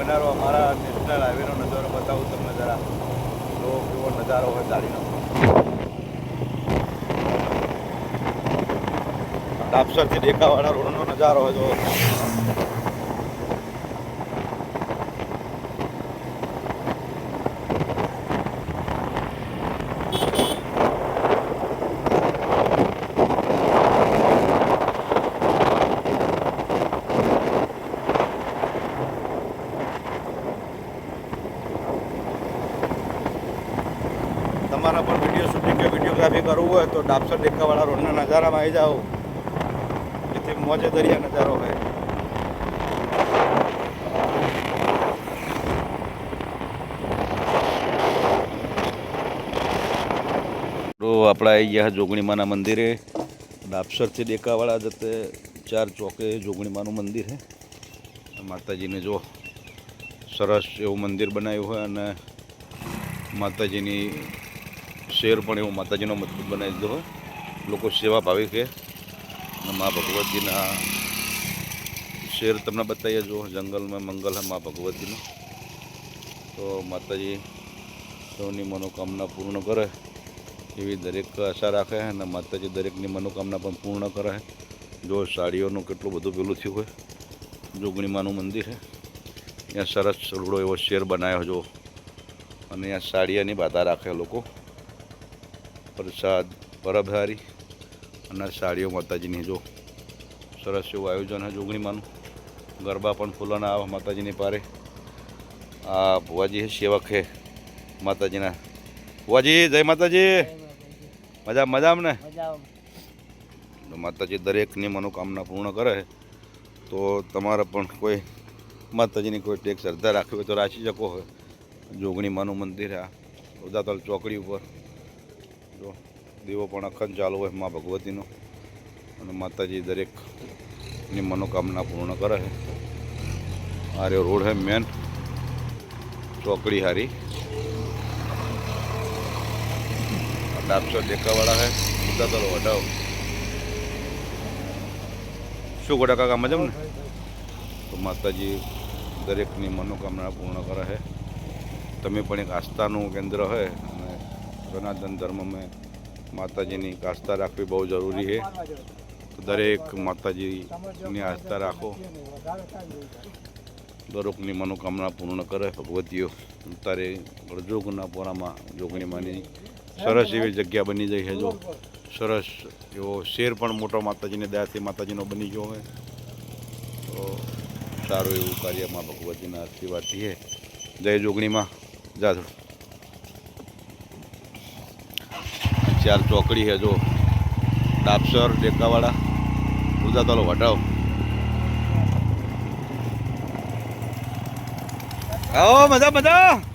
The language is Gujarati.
બનારવા મારા નેશનલ હાઈવેનો નજારો બતાવું તમને જરા. તો કેવો નજારો હોય ગાડીનો દાપસરથી દેખાવાળા રોડનો નજારો હોય તો તમારા પણ વીડિયો શૂટિંગ કે વિડીયોગ્રાફી કરવું હોય તો ડાપસર ડેકાવાળા રોડના નજારામાં આવી જાઓ. જેથી મોજે દરિયા નજારો હોય. આપણે આવી ગયા જોગણીમાના મંદિરે. ડાપસરથી ડેકાવાળા જતે ચાર ચોકે જોગણીમાનું મંદિર છે માતાજીને જો સરસ એવું મંદિર બનાવ્યું હોય અને માતાજીની શેર પણ એવું માતાજીનો મજબૂત બનાવી દીધો લોકો સેવા ભાવી કે મા ભગવતીના શેર તમને બતાવીએ જો જંગલમાં મંગલ હે મા ભગવતીનો. તો માતાજી સૌની મનોકામના પૂર્ણ કરે. એવી દરેક આશા રાખે અને માતાજી દરેકની મનોકામના પણ પૂર્ણ કરે જો સાડીઓનું કેટલું બધું પેલું થયું હોય. જોગણીમાનું મંદિર છે ત્યાં સરસ રૂડો એવો શેર બનાવ્યો જો. અને ત્યાં સાડિયાની બાધા રાખે લોકો. પ્રસાદ પરબહારી અને સાડીઓ માતાજીની જો. સરસ એવું આયોજન છે જોગણીમાંનું. ગરબા પણ ફૂલોના આવે માતાજીની પારે. આ ભુવાજી સેવક છે માતાજીના. ભુવાજી, જય માતાજી. મજા મજા ને માતાજી દરેકની મનોકામના પૂર્ણ કરે તો તમારે પણ કોઈ માતાજીની કોઈ ટેક શ્રદ્ધા રાખવી હોય તો રાખી શકો હોય જોગણી માનું મંદિર આ. ઉદાતલ ચોકડી ઉપર. જો દીવો પણ અખંડ ચાલુ હોય મા ભગવતીનો. અને માતાજી દરેકની મનોકામના પૂર્ણ કરે છે. આ રોડ હે મેન ચોકડી હારી. ડાબસો દેખાવાળા હે. મુદ્દા તો હટાવ. શું ગોડા કાકા મજા ને? તો માતાજી દરેકની મનોકામના પૂર્ણ કરે છે. તમે પણ એક આસ્થાનું કેન્દ્ર હોય સનાતન ધર્મમાં માતાજીની આસ્થા રાખવી બહુ જરૂરી છે. દરેક માતાજીની આસ્થા રાખો. દરેકની મનોકામના પૂર્ણ કરે. ભગવતીઓ તારે જોગના પોરામાં જોગણીમાંની સરસ એવી જગ્યા બની જાય છે જો. સરસ એવો શેર પણ મોટો માતાજીને દયાથી માતાજીનો બની ગયો હોય. તો સારું એવું કાર્યમાં ભગવતીના આશીર્વાદથી છે. જય જોગણીમાં. જા ચાર ચોકડી છે જો. ડાપસર ડેકાવાળા ઉદાતાલો વટાવ આવો મજા મજા.